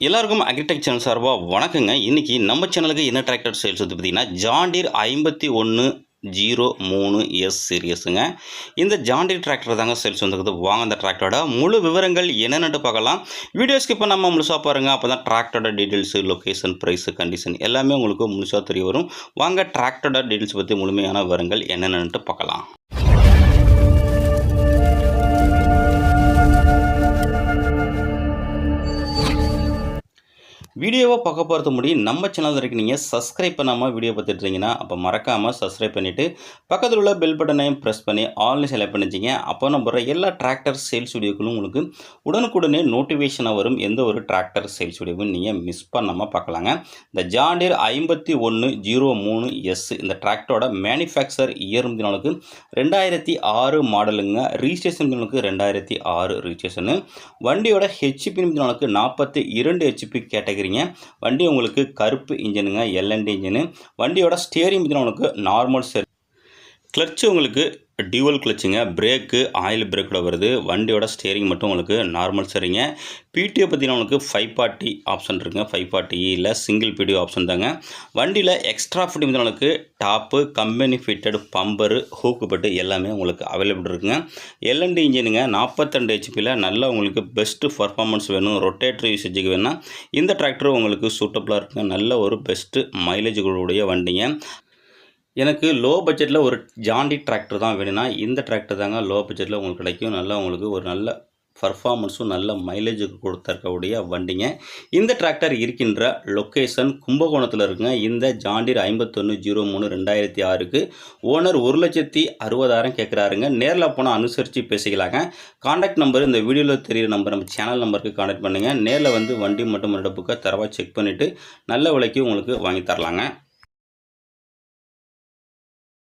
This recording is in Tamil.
எல்லாருக்கும் அக்ரிடெக் சேனல் சார்பாக வணக்கங்க. இன்றைக்கி நம்ம சேனலுக்கு என்ன டிராக்டர் சேல்ஸ் வந்து பார்த்திங்கன்னா ஜாண்டீர் ஐம்பத்தி ஒன்று ஜீரோ மூணு எஸ் சீரியஸுங்க இந்த ஜாண்டீர் டிராக்டர் தாங்க சேல்ஸ் வந்துருக்குது வாங்க அந்த டிராக்டரோட முழு விவரங்கள் என்னென்னு பார்க்கலாம். வீடியோ ஸ்கிப் பண்ணாமல் முழுசாக பாருங்கள் அப்போ தான் டிராக்டரோட டீட்டெயில்ஸு லொக்கேஷன் ப்ரைஸு கண்டிஷன் எல்லாமே உங்களுக்கு முழுசாக தெரிய வரும். வாங்க டிராக்டரோட டீட்டெயில்ஸ் பற்றி முழுமையான விவரங்கள் என்னென்னட்டு பார்க்கலாம். வீடியோவை பார்க்க போகிறது முடியும் நம்ம சேனல் இருக்கு நீங்கள் சப்ஸ்கிரைப் பண்ணாமல் வீடியோ பார்த்துட்டு அப்போ மறக்காமல் சப்ஸ்கிரைப் பண்ணிவிட்டு பக்கத்தில் உள்ள பெல் பட்டனையும் ப்ரெஸ் பண்ணி ஆன்லைன் செலக்ட் பண்ணிச்சிங்க அப்போ நம்ம எல்லா டிராக்டர் சேல்ஸ் வீடியோக்களும் உங்களுக்கு உடனுக்குடனே நோட்டிஃபிகேஷனாக வரும். எந்த ஒரு டிராக்டர் சேல்ஸ் வீடியோவும் நீங்கள் மிஸ் பண்ணாமல் பார்க்கலாங்க. இந்த ஜாண்டியர் ஐம்பத்தி ஒன்று ஜீரோ மூணு எஸ் இந்த டிராக்டரோட மேனுஃபேக்சர் இயர் நாளுக்கு ரெண்டாயிரத்தி ஆறு மாடலுங்க ரிஜிஸ்ட்ரேஷன் நாளுக்கு ரெண்டாயிரத்தி ஆறு ரிஜிஸ்ட்ரேஷனு வண்டியோட ஹெச்பி நாளுக்கு நாற்பத்தி இரண்டு ஹெச்பி கேட்டகரிங்க வண்டி உங்களுக்கு கருப்பு இன்ஜினுங்க எல்என்டி இன்ஜினு. வண்டியோட ஸ்டியரிங் பற்றின உங்களுக்கு நார்மல் செட் கிளர்ச்சி உங்களுக்கு டியூவல் கிளச்சுங்க பிரேக்கு ஆயில் பிரேக்கோட வருது. வண்டியோட ஸ்டேரிங் மட்டும் உங்களுக்கு நார்மல் சரிங்க. பிடிஓ பார்த்தீங்கன்னா உங்களுக்கு ஃபைவ் பார்ட்டி ஆப்ஷன் இருக்குங்க. ஃபைவ் பார்ட்டி இல்லை சிங்கிள் பிடிஓ ஆப்ஷன் தாங்க. வண்டியில் எக்ஸ்ட்ரா ஃபிட் உங்களுக்கு top company fitted bumper hook பட்டு எல்லாமே உங்களுக்கு அவைலபிள் இருக்குங்க. எல்என்டி இன்ஜினுங்க நாற்பத்தெண்டு ஹெச்பியில் நல்ல உங்களுக்கு பெஸ்ட்டு பர்ஃபார்மன்ஸ் வேணும். ரொட்டேட்டர் யூசேஜுக்கு வேணால் இந்த டிராக்டர் உங்களுக்கு சூட்டபுளாக இருக்குங்க. நல்ல ஒரு பெஸ்ட்டு மைலேஜுடைய வண்டிங்க. எனக்கு லோ பட்ஜெட்டில் ஒரு ஜாண்டி டிராக்டர் தான் வேணும்னா இந்த டிராக்டர் தாங்க லோ பட்ஜெட்டில் உங்களுக்கு கிடைக்கும். நல்லா உங்களுக்கு ஒரு நல்ல பர்ஃபார்மன்ஸும் நல்ல மைலேஜுக்கு கொடுத்துருக்கக்கூடிய வண்டிங்க. இந்த டிராக்டர் இருக்கின்ற லொக்கேஷன் கும்பகோணத்தில் இருக்குங்க. இந்த ஜாண்டிர் ஐம்பத்தொன்று ஜீரோ மூணு ரெண்டாயிரத்தி ஆறுக்கு ஓனர் ஒரு லட்சத்தி அறுபதாயிரம் கேட்குறாருங்க. நேரில் போனால் அனுசரித்து பேசிக்கலாங்க. காண்டாக்ட் நம்பர் இந்த வீடியோவில் தெரியிற நம்பர் நம்ம சேனல் நம்பருக்கு காண்டாக்ட் பண்ணுங்கள் நேரில் வந்து வண்டி மட்டும் ரெண்டு புக்கை தரவாக செக் பண்ணிவிட்டு நல்ல விலைக்கு உங்களுக்கு வாங்கி தரலாங்க.